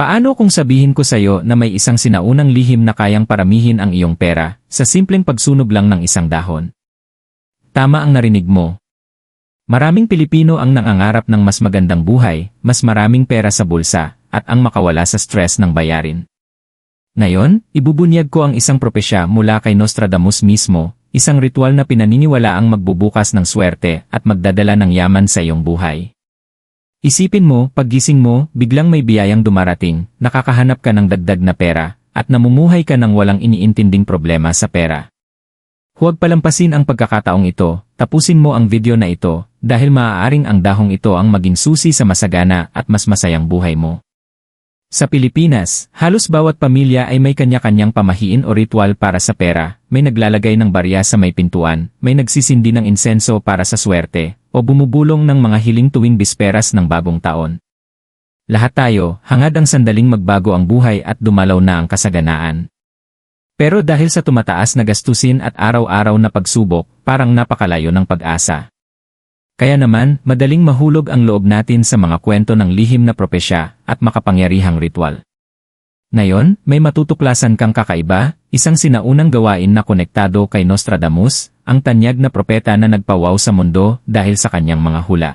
Paano kung sabihin ko sa'yo na may isang sinaunang lihim na kayang paramihin ang iyong pera sa simpleng pagsunog lang ng isang dahon? Tama ang narinig mo. Maraming Pilipino ang nangangarap ng mas magandang buhay, mas maraming pera sa bulsa, at ang makawala sa stress ng bayarin. Ngayon, ibubunyag ko ang isang propesya mula kay Nostradamus mismo, isang ritual na pinaniniwala ang magbubukas ng swerte at magdadala ng yaman sa iyong buhay. Isipin mo, paggising mo, biglang may biyayang dumarating, nakakahanap ka ng dagdag na pera, at namumuhay ka ng walang iniintinding problema sa pera. Huwag palampasin ang pagkakataong ito, tapusin mo ang video na ito, dahil maaaring ang dahong ito ang maging susi sa masagana at mas masayang buhay mo. Sa Pilipinas, halos bawat pamilya ay may kanya-kanyang pamahiin o ritual para sa pera, may naglalagay ng barya sa may pintuan, may nagsisindi ng insenso para sa swerte, o bumubulong ng mga hiling tuwing bisperas ng bagong taon. Lahat tayo, hangad ang sandaling magbago ang buhay at dumalaw na ang kasaganaan. Pero dahil sa tumataas na gastusin at araw-araw na pagsubok, parang napakalayo ng pag-asa. Kaya naman, madaling mahulog ang loob natin sa mga kwento ng lihim na propesya at makapangyarihang ritual. Ngayon, may matutuklasan kang kakaiba, isang sinaunang gawain na konektado kay Nostradamus, ang tanyag na propeta na nagpawaw sa mundo dahil sa kanyang mga hula.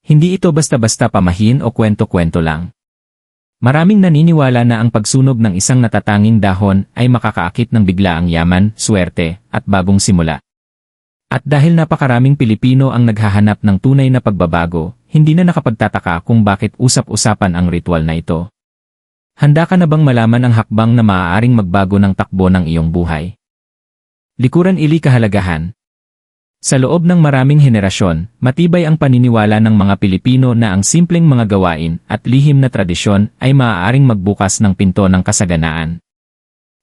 Hindi ito basta-basta pamahin o kwento-kwento lang. Maraming naniniwala na ang pagsunog ng isang natatanging dahon ay makakaakit ng bigla ang yaman, swerte, at bagong simula. At dahil napakaraming Pilipino ang naghahanap ng tunay na pagbabago, hindi na nakapagtataka kung bakit usap-usapan ang ritual na ito. Handa ka na bang malaman ang hakbang na maaaring magbago ng takbo ng iyong buhay? Likuran ili kahalagahan. Sa loob ng maraming henerasyon, matibay ang paniniwala ng mga Pilipino na ang simpleng mga gawain at lihim na tradisyon ay maaaring magbukas ng pinto ng kasaganaan.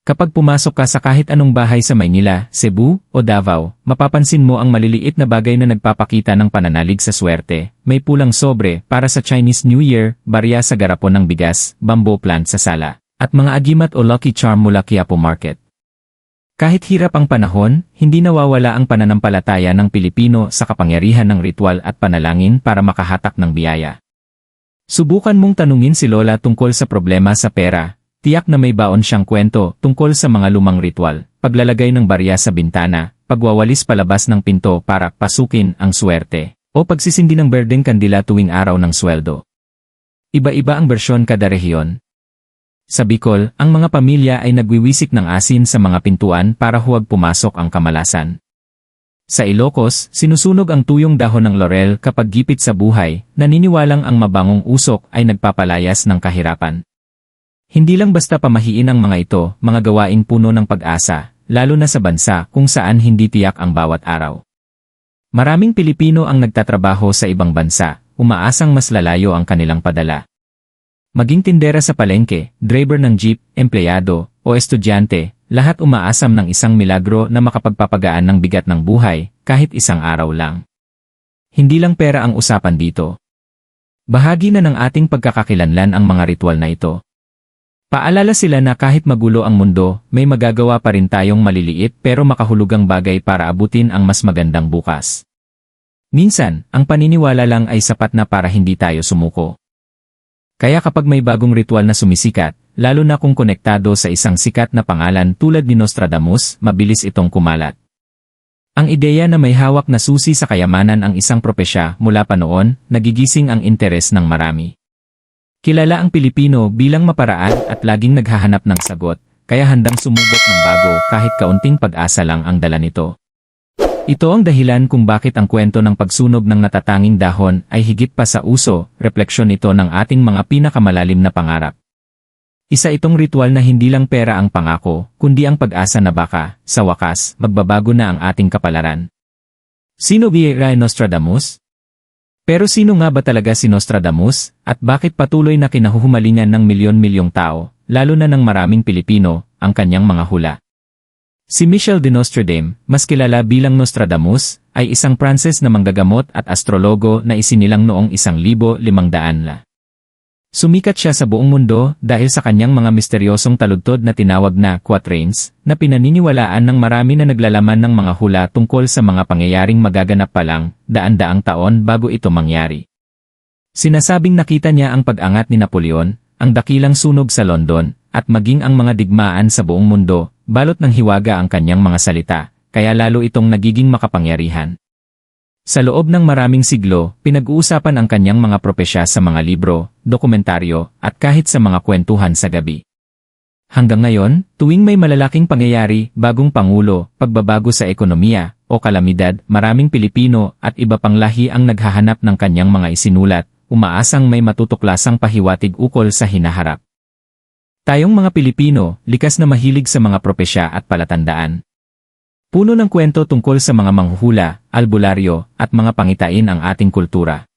Kapag pumasok ka sa kahit anong bahay sa Maynila, Cebu, o Davao, mapapansin mo ang maliliit na bagay na nagpapakita ng pananalig sa swerte. May pulang sobre para sa Chinese New Year, barya sa garapon ng bigas, bamboo plant sa sala, at mga agimat o lucky charm mula Quiapo Market. Kahit hirap ang panahon, hindi nawawala ang pananampalataya ng Pilipino sa kapangyarihan ng ritual at panalangin para makahatak ng biyaya. Subukan mong tanungin si Lola tungkol sa problema sa pera, Tiyak na may baon siyang kwento tungkol sa mga lumang ritual, paglalagay ng barya sa bintana, pagwawalis palabas ng pinto para pasukin ang swerte, o pagsisindi ng berdeng kandila tuwing araw ng sweldo. Iba-iba ang bersyon kada rehiyon. Sa Bicol, ang mga pamilya ay nagwiwisik ng asin sa mga pintuan para huwag pumasok ang kamalasan. Sa Ilocos, sinusunog ang tuyong dahon ng laurel kapag gipit sa buhay, naniniwalang ang mabangong usok ay nagpapalayas ng kahirapan. Hindi lang basta pamahiin ang mga ito, mga gawaing puno ng pag-asa, lalo na sa bansa kung saan hindi tiyak ang bawat araw. Maraming Pilipino ang nagtatrabaho sa ibang bansa, umaasang mas lalayo ang kanilang padala. Maging tindera sa palengke, driver ng jeep, empleyado, o estudyante, lahat umaasam ng isang milagro na makapagpapagaan ng bigat ng buhay, kahit isang araw lang. Hindi lang pera ang usapan dito. Bahagi na ng ating pagkakakilanlan ang mga ritual na ito. Paalala sila na kahit magulo ang mundo, may magagawa pa rin tayong maliliit pero makahulugang bagay para abutin ang mas magandang bukas. Minsan, ang paniniwala lang ay sapat na para hindi tayo sumuko. Kaya kapag may bagong ritual na sumisikat, lalo na kung konektado sa isang sikat na pangalan tulad ni Nostradamus, mabilis itong kumalat. Ang ideya na may hawak na susi sa kayamanan ang isang propesya mula pa noon, nagigising ang interes ng marami. Kilala ang Pilipino bilang maparaan at laging naghahanap ng sagot, kaya handang sumubok ng bago kahit kaunting pag-asa lang ang dala nito. Ito ang dahilan kung bakit ang kwento ng pagsunog ng natatanging dahon ay higit pa sa uso, refleksyon ito ng ating mga pinakamalalim na pangarap. Isa itong ritual na hindi lang pera ang pangako, kundi ang pag-asa na baka, sa wakas, magbabago na ang ating kapalaran. Sino Vieira Nostradamus? Pero sino nga ba talaga si Nostradamus, at bakit patuloy na kinahuhumalingan ng milyon-milyong tao, lalo na ng maraming Pilipino, ang kanyang mga hula? Si Michel de Nostradame, mas kilala bilang Nostradamus, ay isang Pranses na manggagamot at astrologo na isinilang noong isang libo limang daan la. Sumikat siya sa buong mundo dahil sa kanyang mga misteryosong taludtod na tinawag na quatrains, na pinaniniwalaan ng marami na naglalaman ng mga hula tungkol sa mga pangyayaring magaganap pa lang, daan-daang taon bago ito mangyari. Sinasabing nakita niya ang pag-angat ni Napoleon, ang dakilang sunog sa London, at maging ang mga digmaan sa buong mundo, balot ng hiwaga ang kanyang mga salita, kaya lalo itong nagiging makapangyarihan. Sa loob ng maraming siglo, pinag-uusapan ang kanyang mga propesya sa mga libro, dokumentaryo, at kahit sa mga kwentuhan sa gabi. Hanggang ngayon, tuwing may malalaking pangyayari, bagong pangulo, pagbabago sa ekonomiya, o kalamidad, maraming Pilipino at iba pang lahi ang naghahanap ng kanyang mga isinulat, umaasang may matutuklasang pahiwatig ukol sa hinaharap. Tayong mga Pilipino, likas na mahilig sa mga propesya at palatandaan. Puno ng kwento tungkol sa mga manghuhula, albularyo, at mga pangitain ang ating kultura.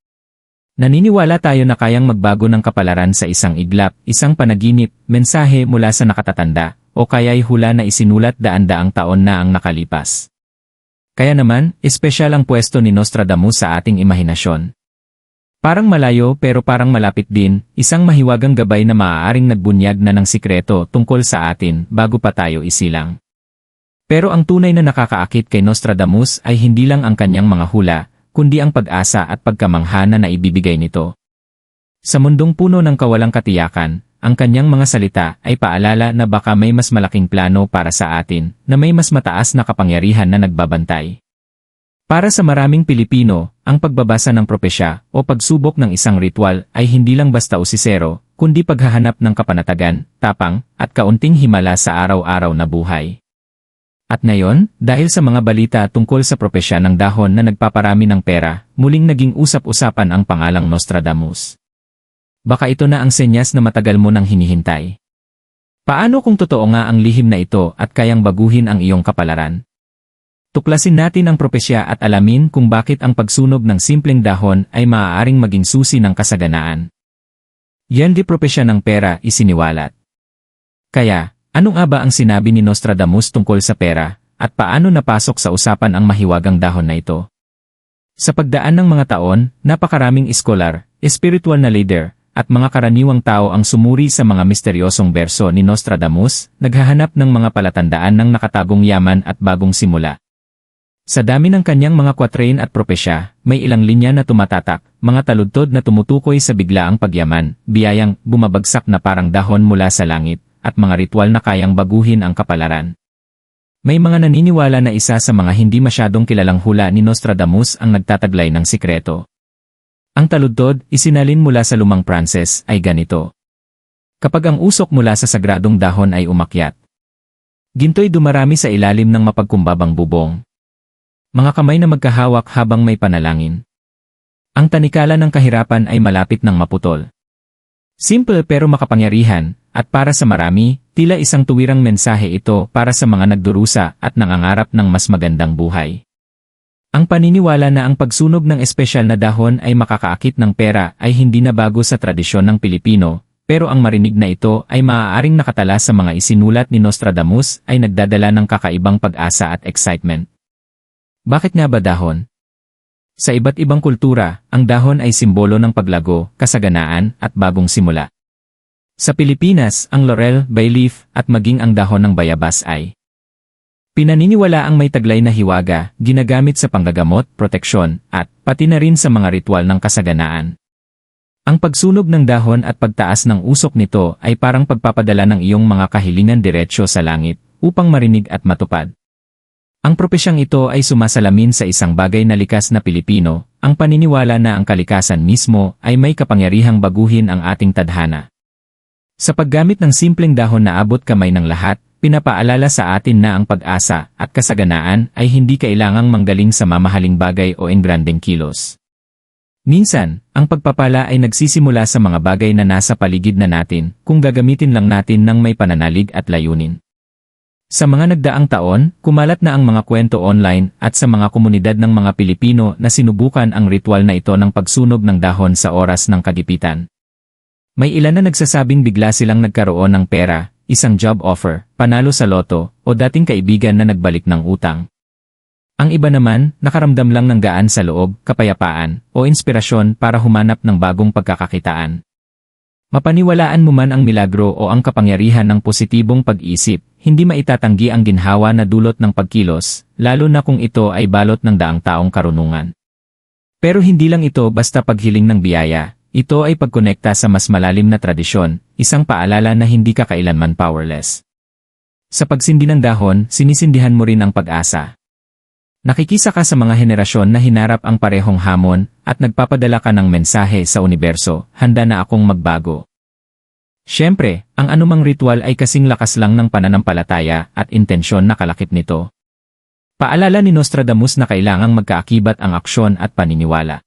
Naniniwala tayo na kayang magbago ng kapalaran sa isang iglap, isang panaginip, mensahe mula sa nakatatanda, o kaya'y hula na isinulat daan-daang taon na ang nakalipas. Kaya naman, espesyal ang pwesto ni Nostradamus sa ating imahinasyon. Parang malayo pero parang malapit din, isang mahiwagang gabay na maaaring nagbunyag na ng sikreto tungkol sa atin bago pa tayo isilang. Pero ang tunay na nakakaakit kay Nostradamus ay hindi lang ang kanyang mga hula, kundi ang pag-asa at pagkamanghana na ibibigay nito. Sa mundong puno ng kawalang katiyakan, ang kanyang mga salita ay paalala na baka may mas malaking plano para sa atin, na may mas mataas na kapangyarihan na nagbabantay. Para sa maraming Pilipino, ang pagbabasa ng propesya o pagsubok ng isang ritual ay hindi lang basta usisero, kundi paghahanap ng kapanatagan, tapang, at kaunting himala sa araw-araw na buhay. At ngayon, dahil sa mga balita tungkol sa propesya ng dahon na nagpaparami ng pera, muling naging usap-usapan ang pangalang Nostradamus. Baka ito na ang senyas na matagal mo nang hinihintay. Paano kung totoo nga ang lihim na ito at kayang baguhin ang iyong kapalaran? Tuklasin natin ang propesya at alamin kung bakit ang pagsunog ng simpleng dahon ay maaaring maging susi ng kasaganaan. Yan di propesya ng pera isiniwalat. Kaya, ano nga ba ang sinabi ni Nostradamus tungkol sa pera, at paano napasok sa usapan ang mahiwagang dahon na ito? Sa pagdaan ng mga taon, napakaraming iskolar, espiritual na leader, at mga karaniwang tao ang sumuri sa mga misteryosong berso ni Nostradamus, naghahanap ng mga palatandaan ng nakatagong yaman at bagong simula. Sa dami ng kanyang mga kwatrain at propesya, may ilang linya na tumatatak, mga taludtod na tumutukoy sa biglaang pagyaman, biyayang bumabagsak na parang dahon mula sa langit, at mga ritual na kayang baguhin ang kapalaran. May mga naniniwala na isa sa mga hindi masyadong kilalang hula ni Nostradamus ang nagtataglay ng sikreto. Ang taludtod, isinalin mula sa lumang Pranses, ay ganito. Kapag ang usok mula sa sagradong dahon ay umakyat, ginto'y dumarami sa ilalim ng mapagkumbabang bubong. Mga kamay na magkahawak habang may panalangin. Ang tanikala ng kahirapan ay malapit ng maputol. Simple pero makapangyarihan, at para sa marami, tila isang tuwirang mensahe ito para sa mga nagdurusa at nangangarap ng mas magandang buhay. Ang paniniwala na ang pagsunog ng espesyal na dahon ay makakaakit ng pera ay hindi na bago sa tradisyon ng Pilipino, pero ang marinig na ito ay maaaring nakatala sa mga isinulat ni Nostradamus ay nagdadala ng kakaibang pag-asa at excitement. Bakit nga ba dahon? Sa iba't ibang kultura, ang dahon ay simbolo ng paglago, kasaganaan, at bagong simula. Sa Pilipinas, ang laurel, bay leaf, at maging ang dahon ng bayabas ay pinaniniwala ang may taglay na hiwaga, ginagamit sa panggagamot, proteksyon, at pati na rin sa mga ritual ng kasaganaan. Ang pagsunog ng dahon at pagtaas ng usok nito ay parang pagpapadala ng iyong mga kahilingan diretsyo sa langit upang marinig at matupad. Ang propesyang ito ay sumasalamin sa isang bagay na likas na Pilipino, ang paniniwala na ang kalikasan mismo ay may kapangyarihang baguhin ang ating tadhana. Sa paggamit ng simpleng dahon na abot kamay ng lahat, pinapaalala sa atin na ang pag-asa at kasaganaan ay hindi kailangang manggaling sa mamahaling bagay o engrandeng kilos. Minsan, ang pagpapala ay nagsisimula sa mga bagay na nasa paligid na natin kung gagamitin lang natin ng may pananalig at layunin. Sa mga nagdaang taon, kumalat na ang mga kwento online at sa mga komunidad ng mga Pilipino na sinubukan ang ritual na ito ng pagsunog ng dahon sa oras ng kagipitan. May ilan na nagsasabing bigla silang nagkaroon ng pera, isang job offer, panalo sa loto, o dating kaibigan na nagbalik ng utang. Ang iba naman, nakaramdam lang ng gaan sa loob, kapayapaan, o inspirasyon para humanap ng bagong pagkakakitaan. Mapaniwalaan mo man ang milagro o ang kapangyarihan ng positibong pag-isip, hindi maitatanggi ang ginhawa na dulot ng pagkilos, lalo na kung ito ay balot ng daang taong karunungan. Pero hindi lang ito basta paghiling ng biyaya, ito ay pagkonekta sa mas malalim na tradisyon, isang paalala na hindi ka kailanman powerless. Sa pagsindi ng dahon, sinisindihan mo rin ang pag-asa. Nakikisa ka sa mga henerasyon na hinarap ang parehong hamon at nagpapadala ka ng mensahe sa universo, handa na akong magbago. Siyempre, ang anumang ritual ay kasing lakas lang ng pananampalataya at intensyon na kalakip nito. Paalala ni Nostradamus na kailangang magkaakibat ang aksyon at paniniwala.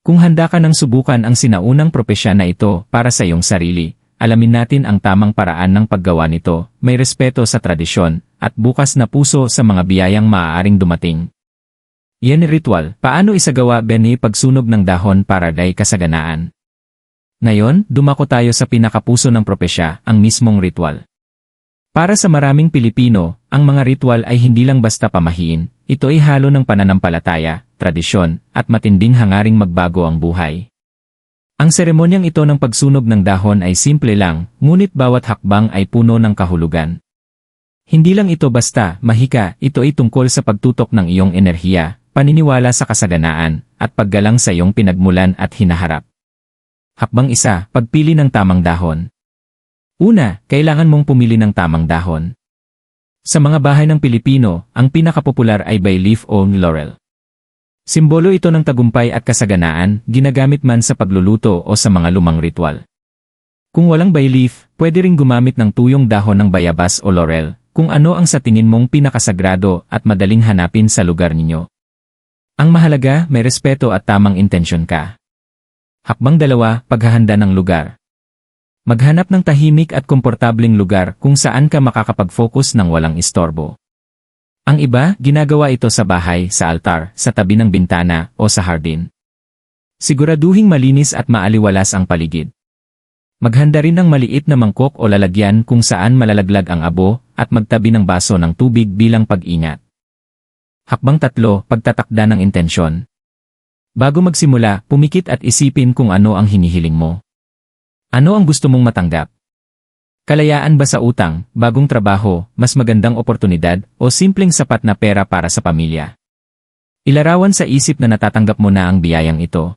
Kung handa ka ng subukan ang sinaunang propesya na ito para sa iyong sarili, alamin natin ang tamang paraan ng paggawa nito, may respeto sa tradisyon, at bukas na puso sa mga biyayang maaaring dumating. Yan ritual, paano isagawa Benny pagsunog ng dahon para day kasaganaan? Ngayon, dumako tayo sa pinakapuso ng propesya, ang mismong ritual. Para sa maraming Pilipino, ang mga ritual ay hindi lang basta pamahiin, ito ay halo ng pananampalataya, tradisyon, at matinding hangaring magbago ang buhay. Ang seremonyang ito ng pagsunog ng dahon ay simple lang, ngunit bawat hakbang ay puno ng kahulugan. Hindi lang ito basta, mahika, ito ay tungkol sa pagtutok ng iyong enerhiya, paniniwala sa kasaganaan, at paggalang sa iyong pinagmulan at hinaharap. Hakbang isa, pagpili ng tamang dahon. Una, kailangan mong pumili ng tamang dahon. Sa mga bahay ng Pilipino, ang pinakapopular ay bay leaf o laurel. Simbolo ito ng tagumpay at kasaganaan, ginagamit man sa pagluluto o sa mga lumang ritual. Kung walang bay leaf, pwede ring gumamit ng tuyong dahon ng bayabas o laurel, kung ano ang sa tingin mong pinakasagrado at madaling hanapin sa lugar ninyo. Ang mahalaga, may respeto at tamang intensyon ka. Hakbang dalawa, paghahanda ng lugar. Maghanap ng tahimik at komportabling lugar kung saan ka makakapag-focus ng walang istorbo. Ang iba, ginagawa ito sa bahay, sa altar, sa tabi ng bintana, o sa hardin. Siguraduhing malinis at maaliwalas ang paligid. Maghanda rin ng maliit na mangkok o lalagyan kung saan malalaglag ang abo at magtabi ng baso ng tubig bilang pag-ingat. Hakbang tatlo, pagtatakda ng intensyon. Bago magsimula, pumikit at isipin kung ano ang hinihiling mo. Ano ang gusto mong matanggap? Kalayaan ba sa utang, bagong trabaho, mas magandang oportunidad, o simpleng sapat na pera para sa pamilya? Ilarawan sa isip na natatanggap mo na ang biyayang ito.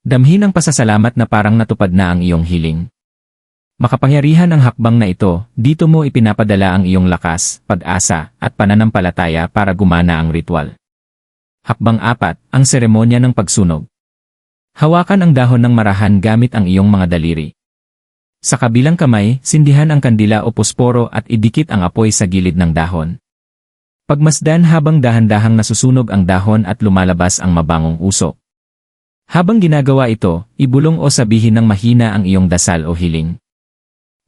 Damhin ang pasasalamat na parang natupad na ang iyong hiling. Makapangyarihan ang hakbang na ito, dito mo ipinapadala ang iyong lakas, pag-asa, at pananampalataya para gumana ang ritual. Hakbang apat, ang seremonya ng pagsunog. Hawakan ang dahon ng marahan gamit ang iyong mga daliri. Sa kabilang kamay, sindihan ang kandila o posporo at idikit ang apoy sa gilid ng dahon. Pagmasdan habang dahan-dahang nasusunog ang dahon at lumalabas ang mabangong usok. Habang ginagawa ito, ibulong o sabihin ng mahina ang iyong dasal o hiling.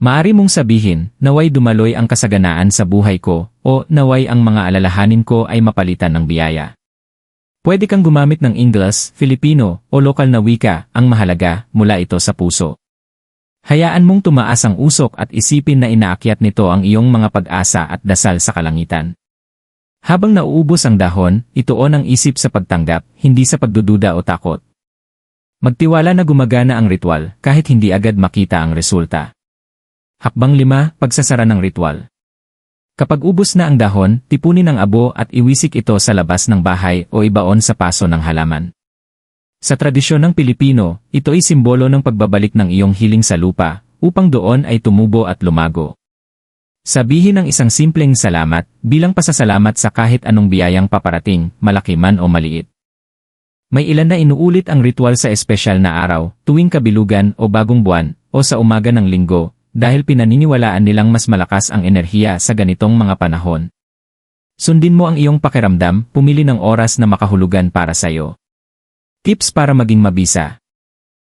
Maari mong sabihin, naway dumaloy ang kasaganaan sa buhay ko, o naway ang mga alalahanin ko ay mapalitan ng biyaya. Pwede kang gumamit ng English, Filipino, o lokal na wika, ang mahalaga, mula ito sa puso. Hayaan mong tumaas ang usok at isipin na inaakyat nito ang iyong mga pag-asa at dasal sa kalangitan. Habang nauubos ang dahon, ituon ang isip sa pagtanggap, hindi sa pagdududa o takot. Magtiwala na gumagana ang ritual kahit hindi agad makita ang resulta. Hakbang 5, pagsasara ng ritual. Kapag ubos na ang dahon, tipunin ang abo at iwisik ito sa labas ng bahay o ibaon sa paso ng halaman. Sa tradisyon ng Pilipino, ito ay simbolo ng pagbabalik ng iyong hiling sa lupa, upang doon ay tumubo at lumago. Sabihin ng isang simpleng salamat bilang pasasalamat sa kahit anong biyayang paparating, malaki man o maliit. May ilan na inuulit ang ritual sa espesyal na araw, tuwing kabilugan o bagong buwan, o sa umaga ng linggo, dahil pinaniniwalaan nilang mas malakas ang enerhiya sa ganitong mga panahon. Sundin mo ang iyong pakiramdam, pumili ng oras na makahulugan para sa'yo. Tips para maging mabisa.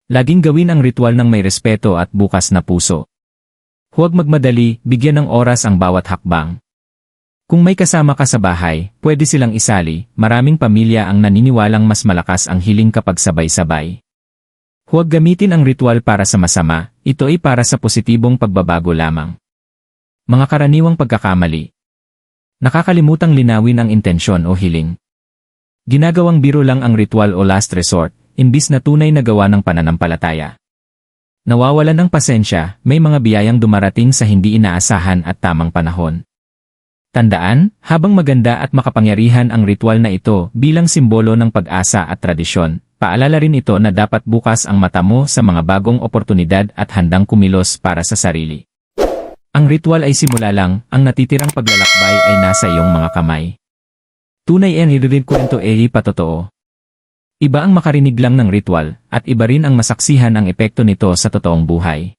Laging gawin ang ritual ng may respeto at bukas na puso. Huwag magmadali, bigyan ng oras ang bawat hakbang. Kung may kasama ka sa bahay, pwede silang isali, maraming pamilya ang naniniwalang mas malakas ang hiling kapag sabay-sabay. Huwag gamitin ang ritual para sa masama, ito ay para sa positibong pagbabago lamang. Mga karaniwang pagkakamali. Nakakalimutang linawin ang intensyon o hiling. Ginagawang biro lang ang ritual o last resort, imbis na tunay na gawa ng pananampalataya. Nawawalan ng pasensya, may mga biyayang dumarating sa hindi inaasahan at tamang panahon. Tandaan, habang maganda at makapangyarihan ang ritual na ito bilang simbolo ng pag-asa at tradisyon, paalala rin ito na dapat bukas ang mata mo sa mga bagong oportunidad at handang kumilos para sa sarili. Ang ritual ay simula lang, ang natitirang paglalakbay ay nasa iyong mga kamay. Tunay en hiririn kwento eh patotoo. Iba ang makarinig lang ng ritual, at iba rin ang masaksihan ang epekto nito sa totoong buhay.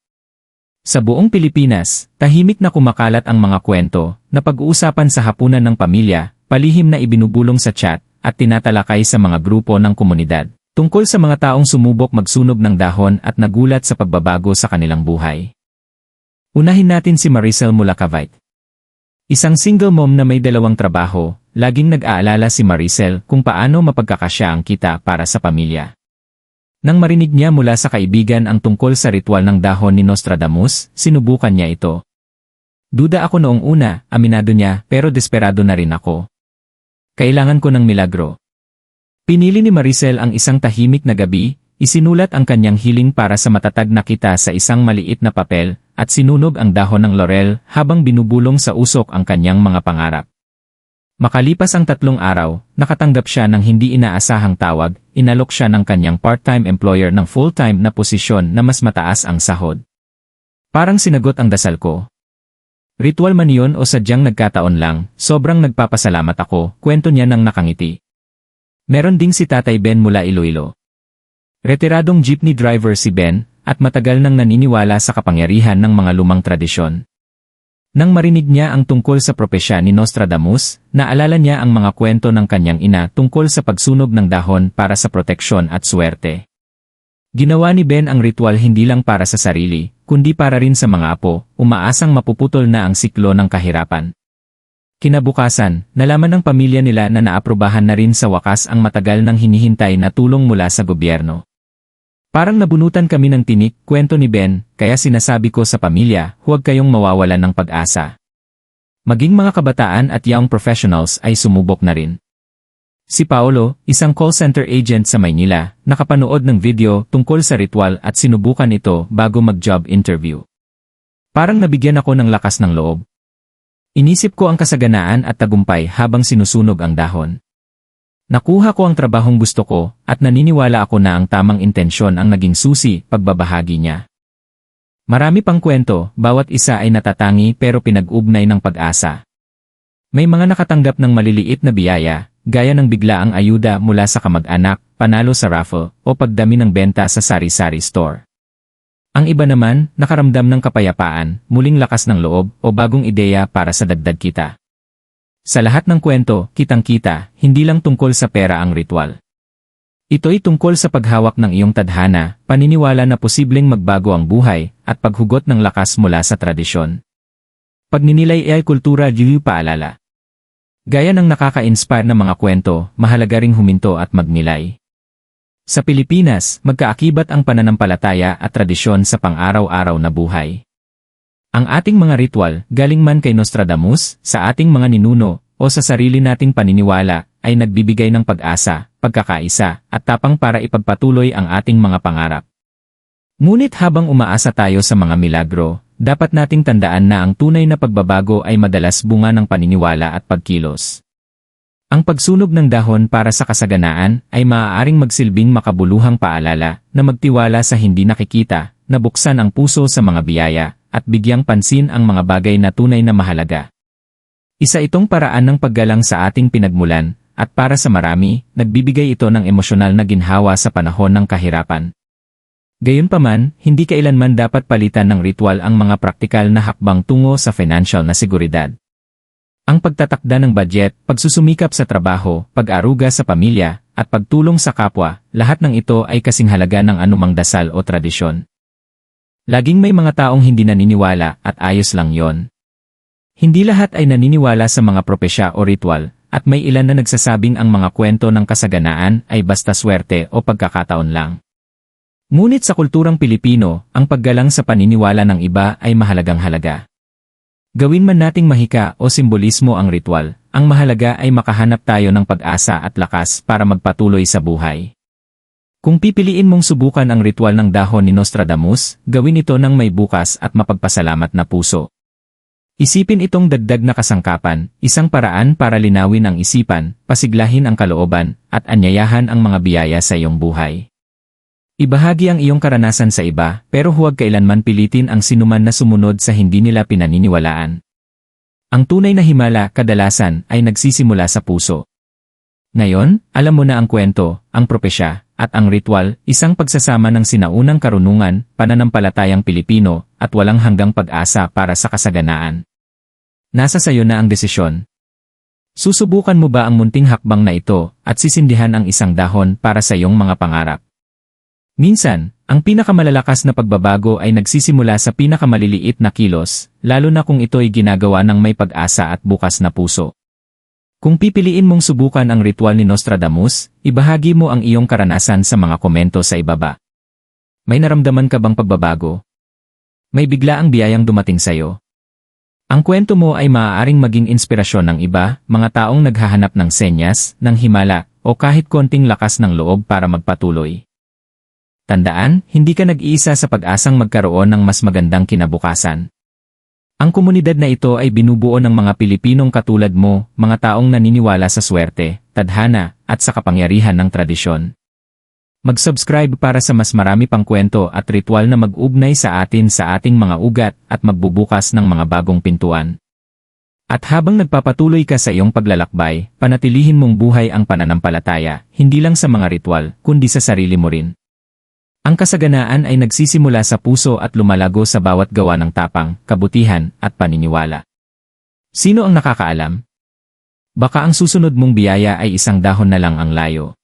Sa buong Pilipinas, tahimik na kumakalat ang mga kwento na pag-uusapan sa hapunan ng pamilya, palihim na ibinubulong sa chat, at tinatalakay sa mga grupo ng komunidad, tungkol sa mga taong sumubok magsunog ng dahon at nagulat sa pagbabago sa kanilang buhay. Unahin natin si Maricel Mulacavite. Isang single mom na may dalawang trabaho, laging nag-aalala si Maricel kung paano mapagkakasya ang kita para sa pamilya. Nang marinig niya mula sa kaibigan ang tungkol sa ritual ng dahon ni Nostradamus, sinubukan niya ito. Duda ako noong una, aminado niya, pero desperado na rin ako. Kailangan ko ng milagro. Pinili ni Maricel ang isang tahimik na gabi, isinulat ang kanyang hiling para sa matatag na kita sa isang maliit na papel, at sinunog ang dahon ng laurel habang binubulong sa usok ang kanyang mga pangarap. Makalipas ang tatlong araw, nakatanggap siya ng hindi inaasahang tawag, inalok siya ng kanyang part-time employer ng full-time na posisyon na mas mataas ang sahod. Parang sinagot ang dasal ko. Ritual man yun o sadyang nagkataon lang, sobrang nagpapasalamat ako, kwento niya nang nakangiti. Meron ding si Tatay Ben mula Iloilo. Retiradong jeepney driver si Ben, at matagal nang naniniwala sa kapangyarihan ng mga lumang tradisyon. Nang marinig niya ang tungkol sa propesya ni Nostradamus, naalala niya ang mga kwento ng kanyang ina tungkol sa pagsunog ng dahon para sa proteksyon at swerte. Ginawa ni Ben ang ritual hindi lang para sa sarili, kundi para rin sa mga apo, umaasang mapuputol na ang siklo ng kahirapan. Kinabukasan, nalaman ng pamilya nila na naaprubahan na rin sa wakas ang matagal nang hinihintay na tulong mula sa gobyerno. Parang nabunutan kami ng tinik, kwento ni Ben, kaya sinasabi ko sa pamilya, huwag kayong mawawalan ng pag-asa. Maging mga kabataan at young professionals ay sumubok na rin. Si Paolo, isang call center agent sa Maynila, nakapanood ng video tungkol sa ritual at sinubukan ito bago mag-job interview. Parang nabigyan ako ng lakas ng loob. Inisip ko ang kasaganaan at tagumpay habang sinusunog ang dahon. Nakuha ko ang trabahong gusto ko, at naniniwala ako na ang tamang intensyon ang naging susi, pagbabahagi niya. Marami pang kwento, bawat isa ay natatangi pero pinag-ugnay ng pag-asa. May mga nakatanggap ng maliliit na biyaya, gaya ng biglaang ayuda mula sa kamag-anak, panalo sa raffle, o pagdami ng benta sa sari-sari store. Ang iba naman, nakaramdam ng kapayapaan, muling lakas ng loob, o bagong ideya para sa dagdag kita. Sa lahat ng kwento, kitang-kita, hindi lang tungkol sa pera ang ritual. Ito'y tungkol sa paghawak ng iyong tadhana, paniniwala na posibleng magbago ang buhay, at paghugot ng lakas mula sa tradisyon. Pagninilay ay kultura diyu paalala. Gaya ng nakaka-inspire na mga kwento, mahalaga ring huminto at magnilay. Sa Pilipinas, magkaakibat ang pananampalataya at tradisyon sa pang-araw-araw na buhay. Ang ating mga ritual, galing man kay Nostradamus, sa ating mga ninuno, o sa sarili nating paniniwala, ay nagbibigay ng pag-asa, pagkakaisa, at tapang para ipagpatuloy ang ating mga pangarap. Ngunit habang umaasa tayo sa mga milagro, dapat nating tandaan na ang tunay na pagbabago ay madalas bunga ng paniniwala at pagkilos. Ang pagsunog ng dahon para sa kasaganaan ay maaaring magsilbing makabuluhang paalala na magtiwala sa hindi nakikita, na buksan ang puso sa mga biyaya, at bigyang pansin ang mga bagay na tunay na mahalaga. Isa itong paraan ng paggalang sa ating pinagmulan, at para sa marami, nagbibigay ito ng emosyonal na ginhawa sa panahon ng kahirapan. Gayunpaman, hindi kailanman dapat palitan ng ritual ang mga praktikal na hakbang tungo sa financial na seguridad. Ang pagtatakda ng budget, pagsusumikap sa trabaho, pag-aruga sa pamilya, at pagtulong sa kapwa, lahat ng ito ay kasing halaga ng anumang dasal o tradisyon. Laging may mga taong hindi naniniwala at ayos lang yon. Hindi lahat ay naniniwala sa mga propesya o ritual, at may ilan na nagsasabing ang mga kwento ng kasaganaan ay basta swerte o pagkakataon lang. Ngunit sa kulturang Pilipino, ang paggalang sa paniniwala ng iba ay mahalagang halaga. Gawin man nating mahika o simbolismo ang ritual, ang mahalaga ay makahanap tayo ng pag-asa at lakas para magpatuloy sa buhay. Kung pipiliin mong subukan ang ritual ng dahon ni Nostradamus, gawin ito ng may bukas at mapagpasalamat na puso. Isipin itong dagdag na kasangkapan, isang paraan para linawin ang isipan, pasiglahin ang kalooban, at anyayahan ang mga biyaya sa iyong buhay. Ibahagi ang iyong karanasan sa iba, pero huwag kailanman pilitin ang sinuman na sumunod sa hindi nila pinaniniwalaan. Ang tunay na himala, kadalasan, ay nagsisimula sa puso. Ngayon, alam mo na ang kwento, ang propesya, at ang ritual, isang pagsasama ng sinaunang karunungan, pananampalatayang Pilipino, at walang hanggang pag-asa para sa kasaganaan. Nasa sayo na ang desisyon. Susubukan mo ba ang munting hakbang na ito at sisindihan ang isang dahon para sa iyong mga pangarap? Minsan, ang pinakamalalakas na pagbabago ay nagsisimula sa pinakamaliliit na kilos, lalo na kung ito'y ginagawa ng may pag-asa at bukas na puso. Kung pipiliin mong subukan ang ritual ni Nostradamus, ibahagi mo ang iyong karanasan sa mga komento sa ibaba. May naramdaman ka bang pagbabago? May bigla ang biyayang dumating sa'yo? Ang kwento mo ay maaaring maging inspirasyon ng iba, mga taong naghahanap ng senyas, ng himala, o kahit konting lakas ng loob para magpatuloy. Tandaan, hindi ka nag-iisa sa pag-asang magkaroon ng mas magandang kinabukasan. Ang komunidad na ito ay binubuo ng mga Pilipinong katulad mo, mga taong naniniwala sa swerte, tadhana, at sa kapangyarihan ng tradisyon. Mag-subscribe para sa mas marami pang kwento at ritual na mag-ugnay sa atin sa ating mga ugat at magbubukas ng mga bagong pintuan. At habang nagpapatuloy ka sa iyong paglalakbay, panatilihin mong buhay ang pananampalataya, hindi lang sa mga ritual, kundi sa sarili mo rin. Ang kasaganaan ay nagsisimula sa puso at lumalago sa bawat gawa ng tapang, kabutihan, at paniniwala. Sino ang nakakaalam? Baka ang susunod mong biyaya ay isang dahon na lang ang layo.